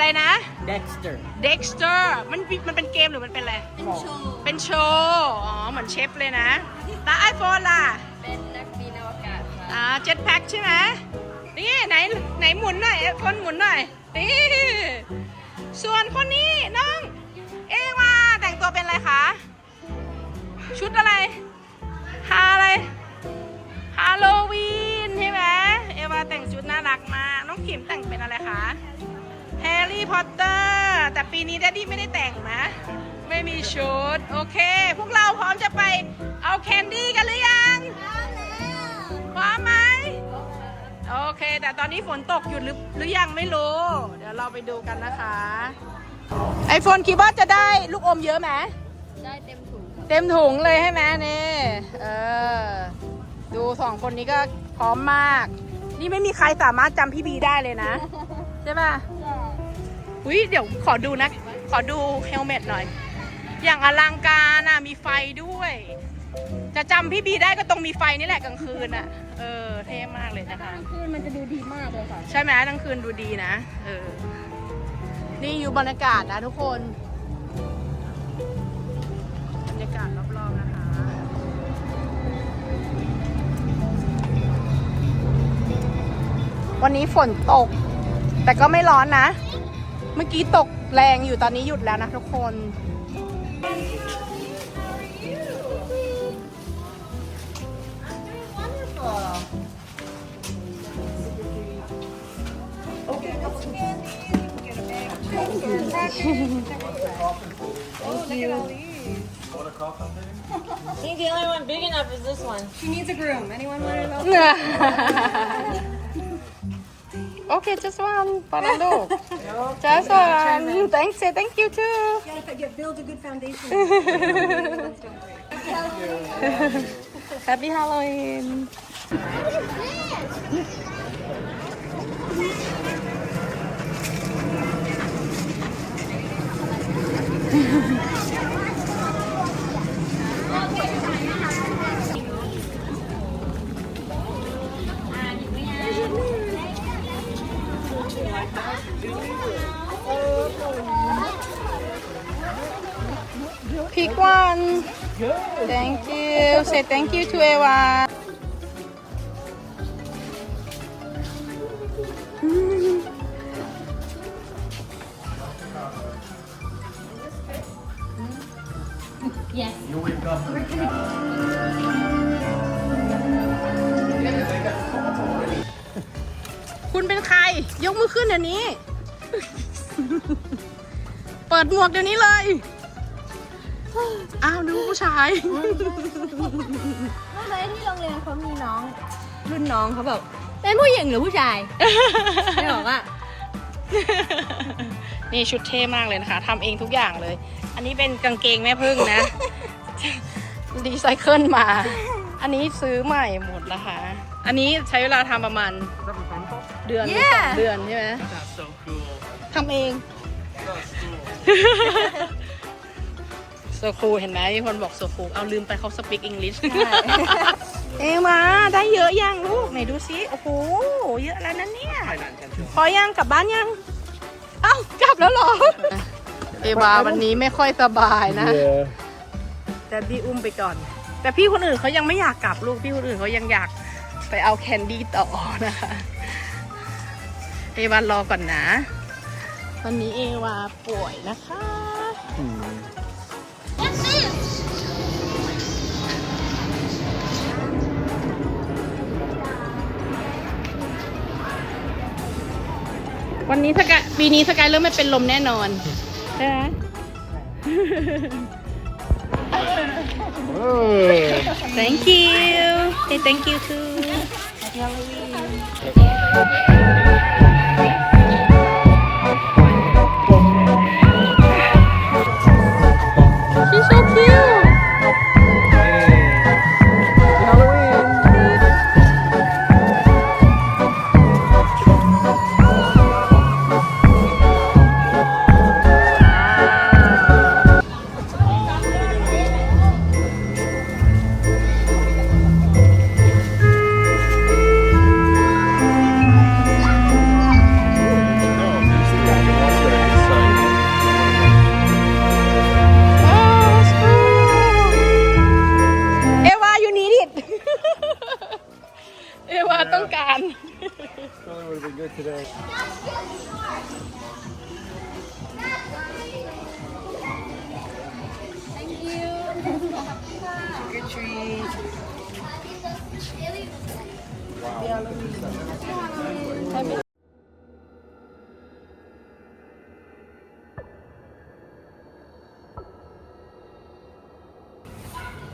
อะไรนะ Dexter. Dexter มันปิมันเป็นเกมหรือมันเป็นอะไร เป็นโชว์ เป็นโชว์ อ๋อ เหมือนเชฟเลยนะตาไอโฟนล่ะ เป็นนักบินอวกาศค่ะอ่าเจ็ตแพ็คใช่ไหมนี่ไหนไหนหมุนหน่อยคนหมุนหน่อยนี่ส่วนคนนี้น้อง เอวาแต่งตัวเป็นอะไรคะ ชุดอะไรฮาอะไรฮาโลวีนใช่ไหมเอวาแต่งชุดน่ารักมากน้องขิมแต่งเป็นอะไรคะ แฮร์รี่พอตเตอร์แต่ปีนี้แดดดี้ไม่ได้แต่งนะ ไม่มีชุด โอเค พวกเราพร้อมจะไปเอาแคนดี้กันหรือยัง พร้อมไหมโอเค แต่ตอนนี้ฝนตกหยุดหรือหรือยังไม่รู้ เดี๋ยวเราไปดูกันนะคะ ไอโฟนคิดว่าจะได้ลูกอมเยอะไหมได้เต็มถุงครับเต็มถุงเลยใช่ไหมนี่เออดูสองคนนี้ก็พร้อมมาก นี่ไม่มีใครสามารถจำพี่บีได้เลยนะ ใช่ป่ะ อุ้ยเดี๋ยวขอดูนะ ขอดูเฮลเมตหน่อย อย่างอลังการอะ มีไฟด้วย จะจำพี่บีได้ก็ตรงมีไฟนี่แหละกลางคืนอะ เออ เท่มากเลยนะคะคืนมันจะดูดีมากเลยค่ะ ใช่ไหมกลางคืนดูดีนะ เออ นี่อยู่บรรยากาศนะทุกคน บรรยากาศรอบๆนะคะ วันนี้ฝนตก แต่ก็ไม่ร้อนนะเมื่อกี้ตกแรงอยู่ตอนนี้หยุดแล้วนะทุกคน I think the only one big enough is this one. She needs a groom anyone want to know okay just one para look just one. Thanks say thank you too. Gotta get build a good foundation. Happy Halloween. พีก วัน thank you say thank you to Eva yes คุณเป็นใคร ยกมือขึ้นเดี๋ยวนี้ เปิดหมวกเดี๋ยวนี้เลย อ้าวดูผู้ชายทำไมที่โรงเรียนเขามีน้อง รุ่นน้องเขาแบบเป็นผู้หญิงหรือผู้ชาย ไม่บอกว่า นี่ชุดเท่มากเลยนะคะทำเองทุกอย่างเลย อันนี้เป็นกางเกงแม่พึ่งนะ รีไซเคิลมา อันนี้ซื้อใหม่หมดนะคะ อันนี้ใช้เวลาทำประมาณเดือนหรือสอง Yeah เดือนใช่ไหม That's so cool. ทำเอง That's cool. โซคูเห็นไหมมีคนบอกโซคูเอาลืมไปเขาสปีกอังกฤษเอมาได้เยอะยังลูกไหนดูซิโอ้โหเยอะแล้วนะเนี่ย Thailand can พอยังกลับบ้านยัง เอ้ากลับแล้วเหรอ เอวาวันนี้ไม่ค่อยสบายนะ Yeah. แต่พี่อุ้มไปก่อน แต่พี่คนอื่นเขายังไม่อยากกลับลูกพี่คนอื่นเขายังอยาก ไปเอาแคนดี้ต่อนะคะเอวารอก่อนนะ วันนี้เอวาป่วยนะคะวันนี้สกายปีนี้สกายเริ่มไม่เป็นลมแน่นอนใช่ไหม Oh. Thank you. Say thank you too. Happy Halloween. Happy Halloween.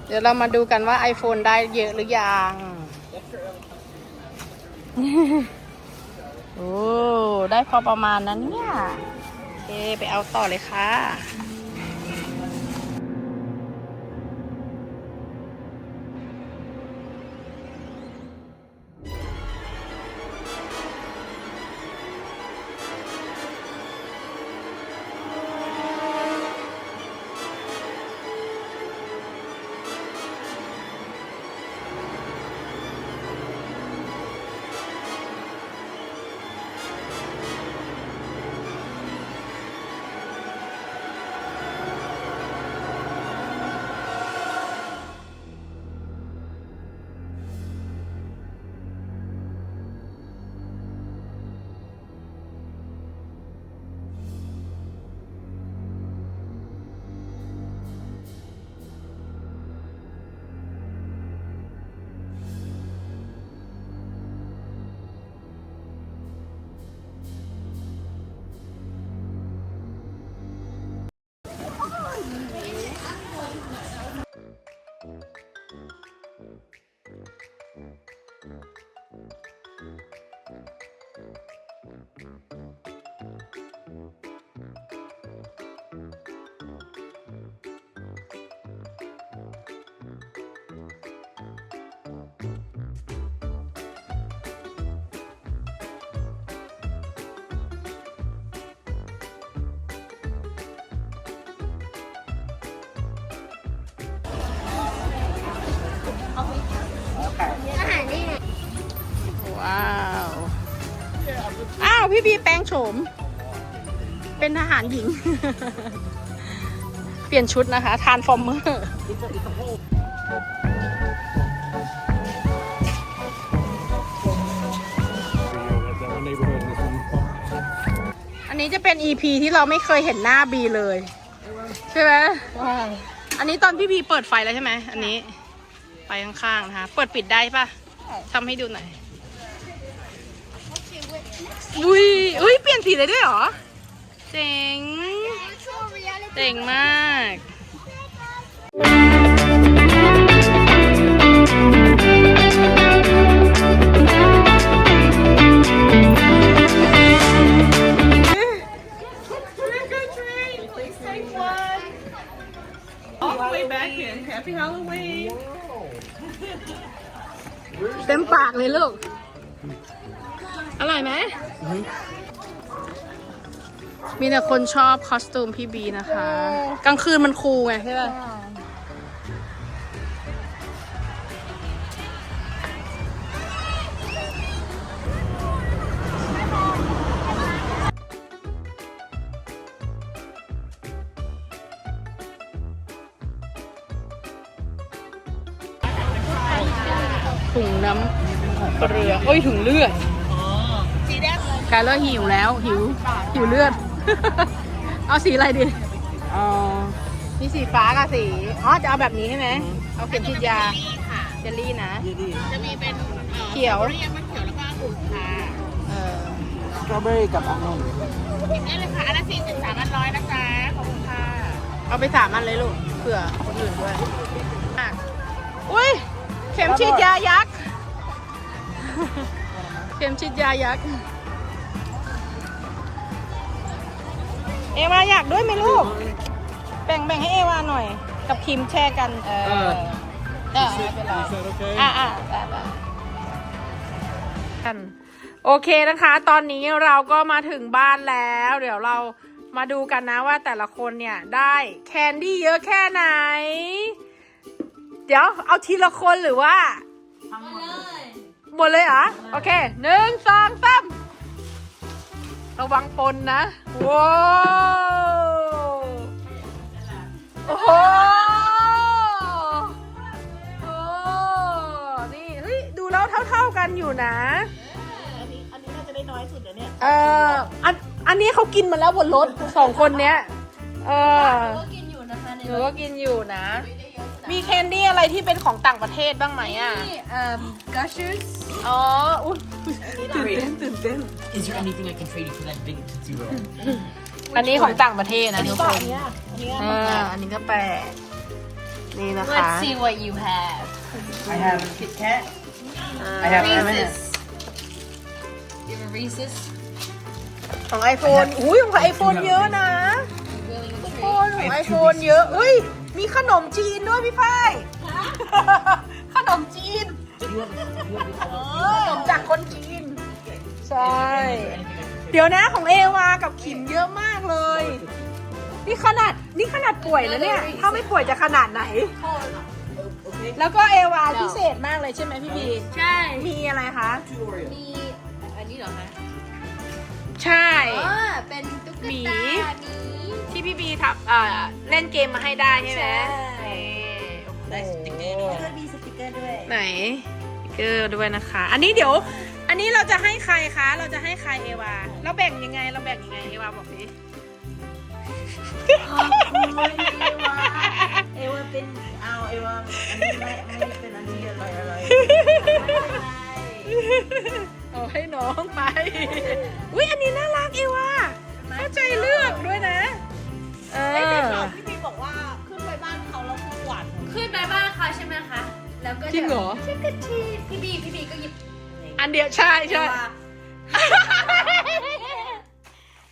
เดี๋ยวเรามาดูกันว่า iPhone ได้เยอะหรือยัง โอ้ ได้พอประมาณนั้นเนี่ย โอเค ไปเอาต่อเลยค่ะ พี่บีแปลงโฉม เป็นทหารหญิง เปลี่ยนชุดนะคะ ทานฟอร์เมอร์อันนี้จะเป็น EP ที่เราไม่เคยเห็นหน้าบีเลย ใช่ไหมอันนี้ตอนพี่บีเปิดไฟแล้วใช่ไหม อันนี้ไฟข้างๆนะคะ เปิดปิดได้ปะทำให้ดูหน่อย อุ้ยอุ้ยเปลี่ยนสีเลยด้วยเหรอ เจ๋ง เจ๋งมากเต็มปากเลยลูก อร่อยไหม มีแต่คนชอบคอสตูมพี่บีนะคะ กลางคืนมันคูลไงใช่ป่ะ ถุงน้ำเกลือเอ้ยถุงเลือด กายเลอร์หิวแล้ว หิว หิวเลือด เอาสีอะไรดีอ๋อมีสีฟ้ากับสี อ๋อ จะเอาแบบนี้ใช่ไหม เอาเข็มฉีดยาเจลลี่นะจะมีเป็นเขียวเรียกมันเขียวแล้วก็อุ่นค่ะเออสตรอเบอรี่กับองุ่นได้เลยค่ะอันละสี่สิบสามอันร้อยนะจ๊ะขอบคุณค่ะ เอาไปสามอันเลยลูก เผื่อคนอื่นด้วยอะอุ้ย เข็มฉีดยายักษ์ เข็มฉีดยายักษ์ เอวาอยากด้วยไหมลูก แบ่งแบ่งให้เอวาหน่อย กับคิมแชร์กันเออเออไม่เป็นไรอะอะได้ได้กันโอเคนะคะ ตอนนี้เราก็มาถึงบ้านแล้ว เดี๋ยวเรามาดูกันนะว่าแต่ละคนเนี่ยได้แคนดี้เยอะแค่ไหน เดี๋ยวเอาทีละคนหรือว่าหมดเลยเหรอ โอเคหนึ่งสองสาม ระวังปนนะว้าวโอ้โหโอ้นี่เฮ้ยดูแล้วเท่าๆกันอยู่นะ อันนี้อันนี้น่าจะได้น้อยสุดนะเนี่ยเอออันอันนี้เขากินมาแล้วบนรถสองคนเนี้ย เออก็กินอยู่นะคะในหนูก็กินอยู่นะ ได้เยอะแต่ มีแคนดี้อะไรที่เป็นของต่างประเทศบ้างไหมอะ นี่เอ่อ gushers อ๋อ อุ้ยตื่นเต้นตื่นเต้น Is there anything I can trade you for that big Tootsie Roll? อันนี้ของต่างประเทศนะทุกคน Yeah. เอออันนี้ก็แปลกนี่นะคะ let's see what you have I have Kit Kat. I have M&M. Reese's you have a Reese's ของ iPhone อุ้ยของ iPhone เยอะนะ willing to ทุก trade คนของ iPhone เยอะอุ้ย มีขนมจีนด้วยพี่ฝ้ายขนมจีนขนมจากคนจีน ใช่ เดี๋ยวนะของเอวากับขิมเยอะมากเลย นี่ขนาดนี่ขนาดป่วยนะเนี่ย ถ้าไม่ป่วยจะขนาดไหน แล้วก็เอวาพิเศษมากเลยใช่ไหมพี่บี ใช่ มีอะไรคะ มี อันนี้เหรอคะ ใช่อ๋อเป็นตุ๊กหมีตา หมีที่พี่บีทับเอ่อเล่นเกมมาให้ได้ใช่ไหมใช่ ได้สติ๊กเกอร์แล้วก็มีสติกเกอร์ด้วย ไหนสติ๊กเกอร์ด้วยนะคะ อันนี้เดี๋ยว อันนี้เราจะให้ใครคะ เราจะให้ใครเอวา เราแบ่งยังไง เราแบ่งยังไงเอวาบอกสิขอบคุณเอวาเอวาเป็นเอาเอวาอันนี้ไม่ไม่เป็นอันนี้อร่อยอร่อยเอาให้น้องไป อุ้ยอันนี้น่ารักเอวา อันเดียวใช่ใช่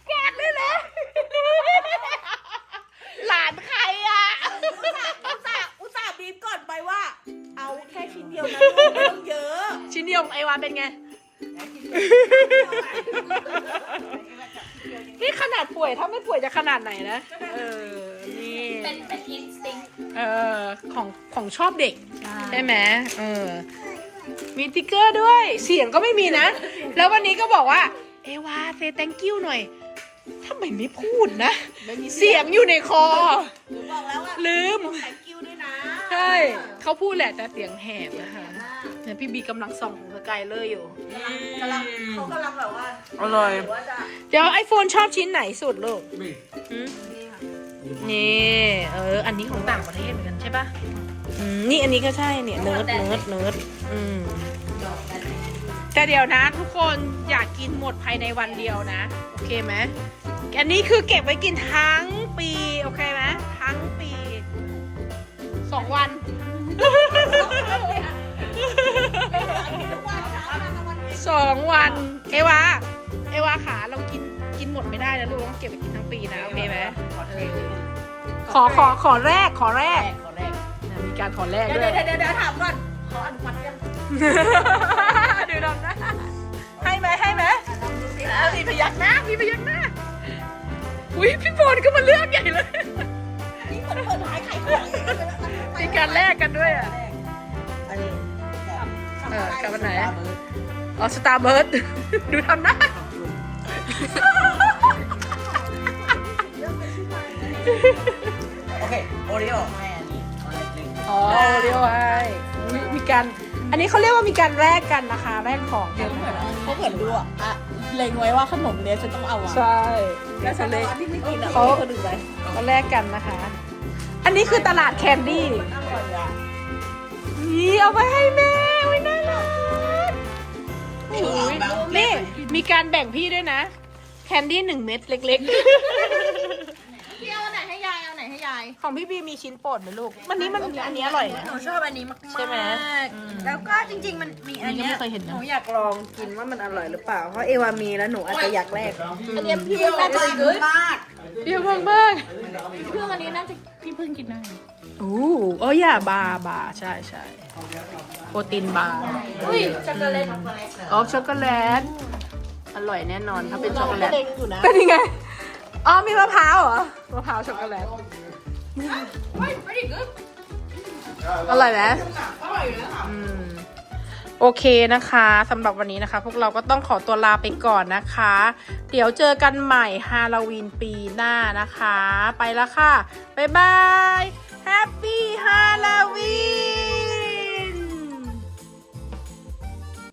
แกะได้เลยหลานใครอะอุตส่าห์อุตส่าห์บีบก่อนไปว่า เอาแค่ชิ้นเดียวนะลูกไม่ต้องเยอะชิ้นเดียวของไอวาเป็นไง นี่ขนาดป่วยถ้าไม่ป่วยจะขนาดไหนนะ เออ นี่ เป็นเป็นอินสติ้งเออของของชอบเด็ก ใช่ไหมเออ มีติ๊กเกอร์ด้วย เสียงก็ไม่มีนะ แล้ววันนี้ก็บอกว่า เอวาเซ thank you หน่อยทำไมไม่พูดนะ เสียงอยู่ในคอ หนูบอกแล้วว่าลืมแตงกิ้วด้วยนะใช่เขาพูดแหละแต่เสียงแหบนะคะเนี่ยพี่บีกำลังส่องของสกายเลอร์อยู่ กำลังเขากำลังแบบว่าอร่อย หรือว่าจะเดี๋ยวไอโฟนชอบชิ้นไหนสุดลูกหืมนี่เออ อันนี้ของต่างประเทศเหมือนกันใช่ปะอืมนี่อันนี้ก็ใช่เนี่ยเนิร์ดเนิร์ดเนิร์ดอืม แต่เดี๋ยวนะ ทุกคนอยากกินหมดภายในวันเดียวนะ โอเคไหมอันนี้คือเก็บไว้กินทั้งปี โอเคไหมทั้งปีสองวันสองวัน เอวาเอวาขาเรากินกินหมดไม่ได้นะลูกต้องเก็บไปกินทั้งปีนะ โอเคไหมขอขอขอแรกขอแรก ขอแรกนะมีการขอแรกเดี๋ยวด้วยเดี๋ยวเดี๋ยวเดี๋ยวถามก่อนขออนุมัติยัง ดูดำนะ ให้ไหมให้ไหมเอามีพยักหน้ามีพยักหน้า อุ้ยพี่บอลก็มาเลือกใหญ่เลย นี่คนเปิดขายขายของมีการแลกกันด้วยอะอันนี้เออกลับวันไหนอ๋อสตาร์เบิร์ดดูทำหน้าโอเค โอริโอแม่อันนี้ขอแรกหนึ่งอ๋อเรียกว่ามีมีการ อันนี้เขาเรียกว่ามีการแลกกันนะคะแลกของกันเขาเหมือนดูอะอะเล็งไว้ว่าขนมเนี้ยฉันต้องเอาอะใช่แล้วฉัเขานเล็กเอาที่ไม่กินอะเขาให้คนอื่นไปเขาแลกกันนะคะ อันนี้คือตลาดแคนดี้อร่อยอะนี่เอาไปให้แม่ไว้น่ารักอุ๊ยนี่มีการแบ่งพี่ด้วยนะ แคนดี้หนึ่งเม็ดเล็ก พี่เอาไหนให้ยายเอาไหนให้ยายๆของพี่บีมีชิ้นโปรดไหมลูกมันนี้มันอันนี้อร่อยนะ หนูชอบอันนี้มากๆใช่ไหมแล้วก็จริง ๆ มันมีอัอันนนี้เนี้ก็ยไม่เคยเห็นหนะนูอยากลองกินว่ามันอร่อยหรือเปล่า เพราะเอวามีแล้วหนูอาจจะอยากแลกอันเนี้ยพี่น่าจะกินมากเปรี้ยวมากมากเพื่อนอันนี้น่าจะพี่เพิ่งกินได้ๆโอ้โอ้ย่าบาร์บาร์ใช่ใช่โปรตีนบาร์อุ้ยช็อกโกแลตอ๋อช็อกโกแลต อร่อยแน่นอนถ้าเป็นช็อกโกแลตเล็งอยู่นะเป็นยังไง อ๋อมีมะพร้าวเหรอ มะพร้าวช็อกโกแลตอร่อยไหมอืมโอเคนะคะสำหรับวันนี้นะคะ พวกเราก็ต้องขอตัวลาไปก่อนนะคะ เดี๋ยวเจอกันใหม่ฮาโลวีนปีหน้านะคะ ไปแล้วค่ะ บ๊ายบาย แฮปปี้ฮาโลวีน